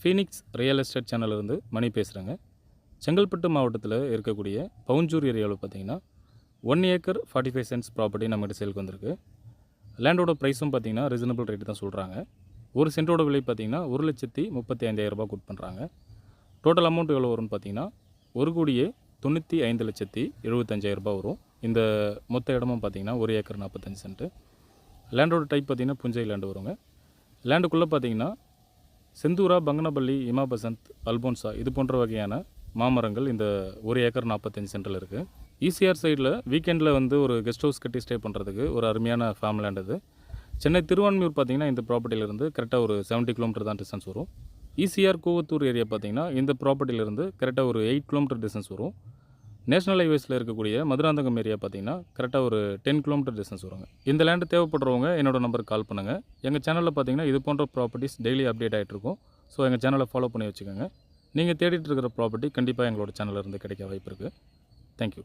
Phoenix real estate சேனலிருந்து மணி பேசுகிறேங்க செங்கல்பட்டு மாவட்டத்தில் இருக்கக்கூடிய பவுஞ்சூர் ஏரியாவில் பார்த்தீங்கன்னா one acre forty five cents property நம்மகிட்ட சேலுக்கு வந்திருக்கு. லேண்டோட ப்ரைஸும் பார்த்தீங்கன்னா ரீசனபிள் ரேட்டு தான் சொல்கிறாங்க ஒரு சென்ட்டோட விலை பார்த்தீங்கன்னா ஒரு லட்சத்தி முப்பத்தி ஐந்தாயிரரூபா ரூபாய் பண்ணுறாங்க டோட்டல் அமௌண்ட் எவ்வளோ வரும்னு பார்த்தீங்கன்னா ஒரு கோடியே தொண்ணூற்றி ஐந்து லட்சத்தி எழுபத்தஞ்சாயிரரூபா வரும். இந்த மொத்த இடமும் பார்த்தீங்கன்னா ஒரு ஏக்கர் நாற்பத்தஞ்சு சென்ட்டு லேண்டோட டைப் பார்த்தீங்கன்னா புஞ்சை லேண்டு வருங்க. லேண்டுக்குள்ளே பார்த்தீங்கன்னா செந்தூரா பங்கனப்பள்ளி இமா பசந்த் அல்போன்சா இது போன்ற வகையான மாமரங்கள் இந்த ஒரு ஏக்கர் நாற்பத்தஞ்சு சென்டில் இருக்குது ஈசிஆர் சைடில் வீக்கெண்டில் வந்து ஒரு கெஸ்ட் ஹவுஸ் கட்டி ஸ்டே பண்ணுறதுக்கு ஒரு அருமையான ஃபார்ம் லேண்ட் இது. சென்னை திருவான்மியூர் பார்த்தீங்கன்னா இந்த ப்ராப்பர்ட்டியிலேருந்து கரெக்டாக ஒரு 70 கிலோமீட்டர் தான் டிஸ்டன்ஸ் வரும். ஈசிஆர் கூவத்தூர் ஏரியா பார்த்தீங்கன்னா இந்த ப்ராப்பர்ட்டியிலேருந்து கரெக்டாக ஒரு எயிட் கிலோமீட்டர் டிஸ்டன்ஸ் வரும். நேஷனல் ஹைவேஸில் இருக்கக்கூடிய மதுராந்தகம் ஏரியா பார்த்தீங்கன்னா கரெக்டாக ஒரு டென் கிலோமீட்டர் டிஸ்டன்ஸ் வருங்க. இந்த லேண்டு தேவைப்படுறவங்க என்னோடய நம்பருக்கு கால் பண்ணுங்கள் எங்கள் சேனலில் பார்த்தீங்கன்னா இது போன்ற ப்ராப்பர்ட்டிஸ் டெய்லி அப்டேட் ஆகிட்டு இருக்கும். ஸோ எங்கள் சேனலை ஃபாலோ பண்ணி வச்சுக்கோங்க. நீங்கள் தேடிட்டு இருக்கிற ப்ராப்பர்ட்டி கண்டிப்பாக எங்களோட சேனலில் இருந்து கிடைக்க வாய்ப்பு இருக்குது தேங்க்யூ